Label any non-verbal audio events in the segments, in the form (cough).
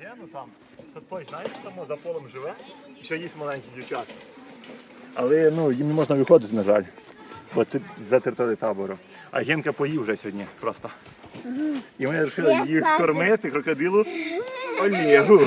Є, ну там. Той, знаєш, там за полем живе, і ще є маленькі дівчата. Але ну, їм не можна виходити, на жаль. Бо ти за територією табору. А Генка поїв вже сьогодні просто. І ми вирішили їх скормити крокодилу Олегу.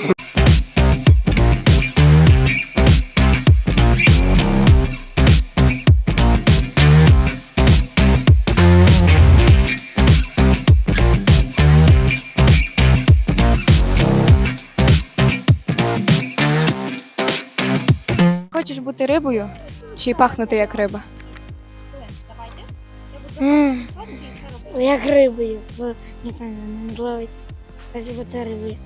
Хочеш бути рибою чи пахнути як риба? М, Як рибою, бо не знаю, не зловить. Хочу бути рибою.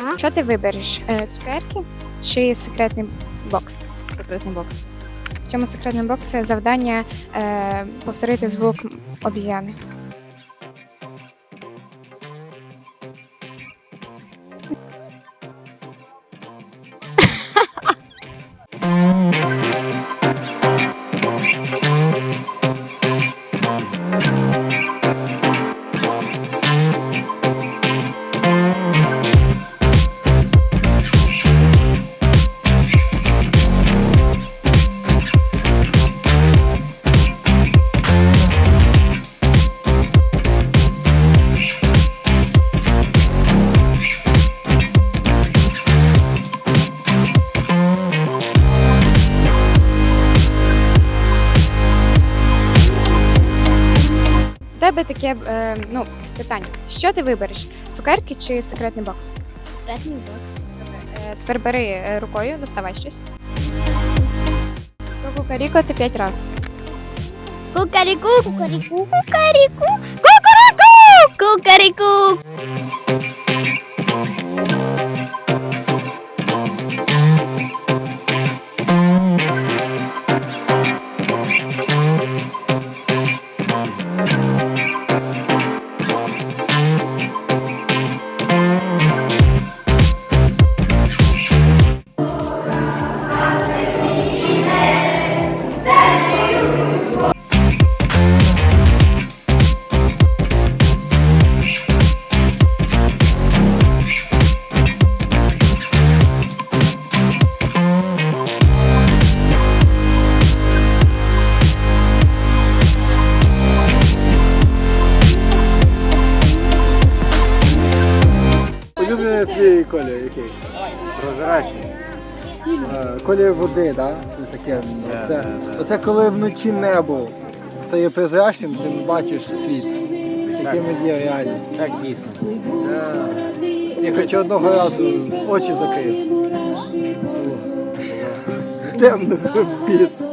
Ага. Що ти вибереш? Е, цукерки чи секретний бокс? Секретний бокс. В цьому секретному боксі завдання е, повторити звук обіз'яни. Тебе таке е, ну, питання. Що ти вибереш? Цукерки чи секретний бокс? Секретний бокс. Е, тепер бери е, рукою, доставай щось. Кукаріко ти п'ять разів. Кукаріку, кукаріку, кукаріку, кукаріку, кукаріку. Улюблений твій колір який? Прозрачний. Е, Колір води, так? Це таке. Це, оце коли вночі небо стає прозрачним, ти бачиш світ. Яким є реально. Так дійсно. Я хоч одного разу очі закрив. (laughs) Темно піс.